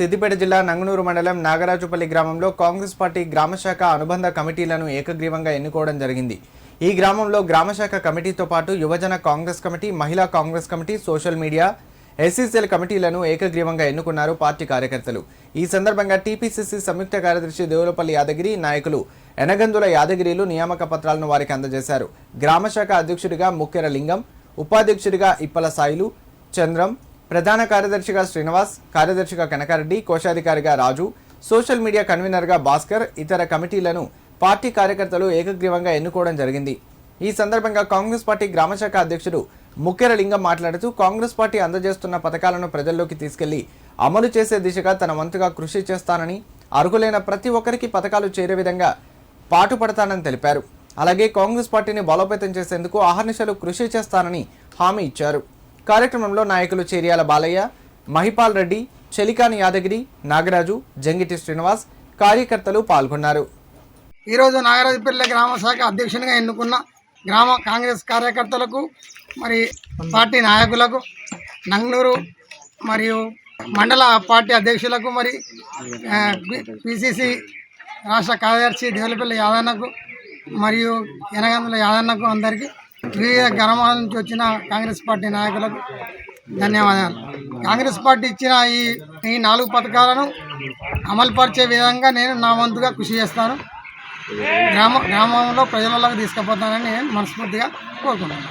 సిద్దిపేట జిల్లా నంగనూరు మండలం నాగరాజుపల్లి గ్రామంలో కాంగ్రెస్ పార్టీ గ్రామశాఖ అనుబంధ కమిటీలను ఏకగ్రీవంగా ఎన్నుకోవడం జరిగింది. ఈ గ్రామంలో గ్రామశాఖ కమిటీతో పాటు యువజన కాంగ్రెస్ కమిటీ మహిళా Congress committee social media SCCL కమిటీలను ఏకగ్రీవంగా ఎన్నుకున్నారు పార్టీ కార్యకర్తలు. ఈ సందర్భంగా టీపీసీసీ సంయుక్త కార్యదర్శి దేవులపల్లి యాదగిరి నాయకులు ఎనగందుల యాదగిరిలు నియామక పత్రాలను వారికి అందజేశారు. గ్రామశాఖ అధ్యక్షుడిగా ముక్కెర లింగం ఉపాధ్యక్షుడిగా ఇప్పల సాయిలు చంద్రం ప్రధాన కార్యదర్శిగా శ్రీనివాస్ కార్యదర్శిగా కనకారెడ్డి కోశాధికారిగా రాజు సోషల్ మీడియా కన్వీనర్గా భాస్కర్ ఇతర కమిటీలను పార్టీ కార్యకర్తలు ఏకగ్రీవంగా ఎన్నుకోవడం జరిగింది. ఈ సందర్భంగా కాంగ్రెస్ పార్టీ గ్రామశాఖ అధ్యక్షుడు ముక్కెరలింగం మాట్లాడుతూ కాంగ్రెస్ పార్టీ అందజేస్తున్న పథకాలను ప్రజల్లోకి తీసుకెళ్ళి అమలు చేసే దిశగా తన వంతుగా కృషి చేస్తానని అర్హులైన ప్రతి ఒక్కరికి పథకాలు చేరే విధంగా పాటుపడతానని తెలిపారు. అలాగే కాంగ్రెస్ పార్టీని బలోపేతం చేసేందుకు అహర్నిశలు కృషి చేస్తానని హామీ ఇచ్చారు. కార్యక్రమంలో నాయకులు చేరియాల బాలయ్య మహిపాల్ రెడ్డి చెలికాని యాదగిరి నాగరాజు జంగిటి శ్రీనివాస్ కార్యకర్తలు పాల్గొన్నారు. ఈరోజు నాగరాజపల్లి గ్రామ శాఖ అధ్యక్షునిగా ఎన్నుకున్న గ్రామ కాంగ్రెస్ కార్యకర్తలకు మరి పార్టీ నాయకులకు నంగనూరు మరియు మండల పార్టీ అధ్యక్షులకు మరి పిసిసి రాష్ట్ర కార్యదర్శి దేవులపల్లి యాదన్నకు మరియు ఎనగందుల యాదన్నకు అందరికీ వివిధ గ్రామాల నుంచి వచ్చిన కాంగ్రెస్ పార్టీ నాయకులకు ధన్యవాదాలు. కాంగ్రెస్ పార్టీ ఇచ్చిన ఈ ఈ నాలుగు పథకాలను అమలుపరిచే విధంగా నేను నా వంతుగా కృషి చేస్తాను. గ్రామ గ్రామంలో ప్రజలలోకి తీసుకుపోతానని నేను మనస్ఫూర్తిగా కోరుకుంటున్నాను.